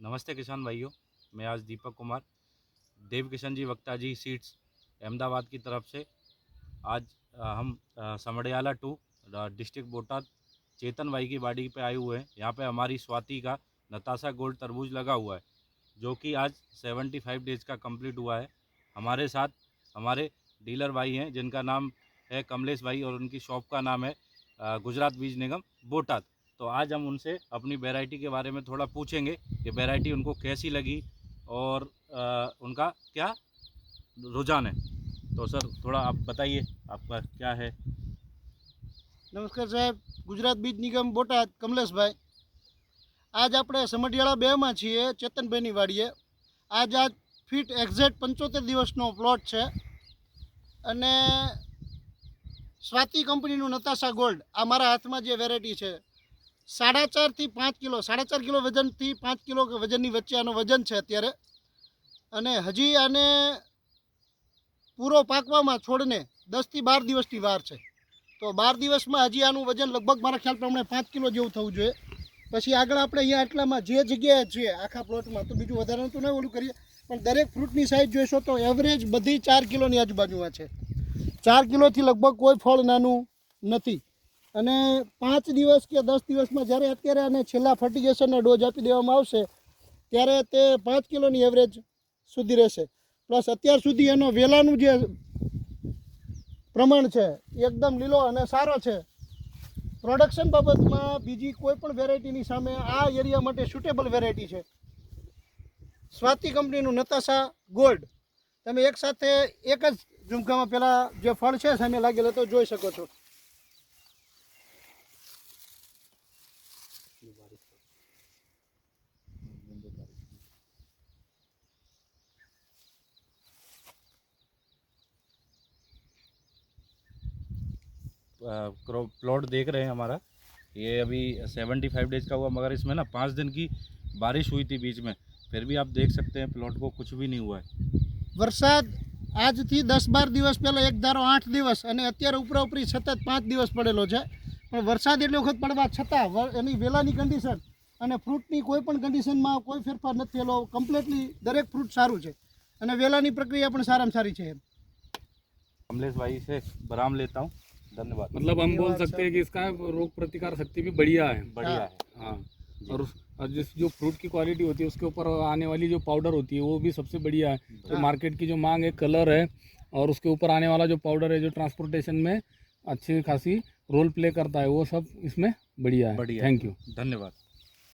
नमस्ते किसान भाइयों, मैं आज दीपक कुमार, देव किशन जी वक्ता जी सीट्स अहमदाबाद की तरफ़ से। आज हम समड़ियाला टू डिस्ट्रिक्ट बोटाद चेतन भाई की बाड़ी पे आए हुए हैं। यहाँ पे हमारी स्वाति का नताशा गोल्ड तरबूज लगा हुआ है, जो कि आज 75 डेज़ का कंप्लीट हुआ है। हमारे साथ हमारे डीलर भाई हैं, जिनका नाम है कमलेश भाई और उनकी शॉप का नाम है गुजरात बीज निगम बोटाद। तो आज हम उनसे अपनी वैरायटी के बारे में थोड़ा पूछेंगे कि वैरायटी उनको कैसी लगी और अ, उनका क्या रुझान है तो सर थोड़ा आप बताइए आपका क्या है નમસ્કાર સાહેબ ગુજરાત બીજ નિગમ બોટાદ કમલેશભાઈ આજ આપણે સમઢિયાળા બેમાં છીએ ચેતનભાઈની વાડીએ આજ આજ ફિટ એક્ઝેક્ટ પંચોતેર દિવસનો પ્લોટ છે અને સ્વાતિ કંપનીનું નતાશા ગોલ્ડ આ મારા હાથમાં જે વેરાયટી છે સાડા ચારથી પાંચ કિલો સાડા ચાર કિલો વજનથી પાંચ કિલો વજનની વચ્ચે આનો વજન છે અત્યારે. અને હજી આને પૂરો પાકવામાં છોડને દસથી બાર દિવસની વાર છે. તો બાર દિવસમાં હજી આનું વજન લગભગ મારા ખ્યાલ પ્રમાણે પાંચ કિલો જેવું થવું જોઈએ. પછી આગળ આપણે અહીંયા આટલામાં જે જગ્યાએ છીએ, આખા પ્લોટમાં તો બીજું વધારાનું તો નહીં ઓલું કરીએ. પણ દરેક ફ્રૂટની સાઇઝ જોઈશો તો એવરેજ બધી ચાર કિલોની આજુબાજુમાં છે. ચાર કિલોથી લગભગ કોઈ ફળ નાનું નથી. અને પાંચ દિવસ કે દસ દિવસમાં જ્યારે અત્યારે આને છેલ્લા ફર્ટિગેશનના ડોઝ આપી દેવામાં આવશે, ત્યારે તે પાંચ કિલોની એવરેજ સુધી રહેશે. પ્લસ અત્યાર સુધી એનો વેલાનું જે પ્રમાણ છે એકદમ લીલો અને સારો છે. પ્રોડક્શન બાબતમાં બીજી કોઈ પણ વેરાયટીની સામે આ એરિયા માટે સુટેબલ વેરાયટી છે. સ્વાતિ કંપનીનું નતાશા ગોલ્ડ તમે એક સાથે એક જ ઝુમકામાં પહેલાં જે ફળ છે સામે લાગેલો તો જોઈ શકો છો. प्लॉट देख रहे हैं हमारा ये अभी 75 डेज का हुआ मगर इसमें ना पाँच दिन की बारिश हुई थी बीच में फिर भी आप देख सकते हैं प्लॉट को कुछ भी नहीं हुआ है વરસાદ આજથી દસ બાર દિવસ પહેલાં એક ધારો આઠ દિવસ અને અત્યારે ઉપરા ઉપરી સતત પાંચ દિવસ પડેલો છે પણ વરસાદ એટલી વખત પડવા છતાં વ- એની વેલાની કન્ડિશન અને ફ્રૂટની કોઈ પણ કન્ડિશનમાં કોઈ ફેરફાર નથી થયેલો કમ્પ્લીટલી દરેક ફ્રૂટ સારું છે અને વેલાની પ્રક્રિયા પણ સારામાં સારી છે कमलेश भाई से बराम लेता हूँ धन्यवाद मतलब हम बोल धन्यवाद सकते हैं कि इसका रोग प्रतिकार शक्ति भी बढ़िया है बढ़िया हाँ। है हाँ और उस- और जिस जो फ्रूट की क्वालिटी होती है उसके ऊपर आने वाली जो पाउडर होती है वो भी सबसे बढ़िया है तो हाँ। मार्केट की जो मांग है कलर है और उसके ऊपर आने वाला जो पाउडर है जो ट्रांसपोर्टेशन में अच्छी खासी रोल प्ले करता है वो सब इसमें बढ़िया है बढ़िया। थैंक यू धन्यवाद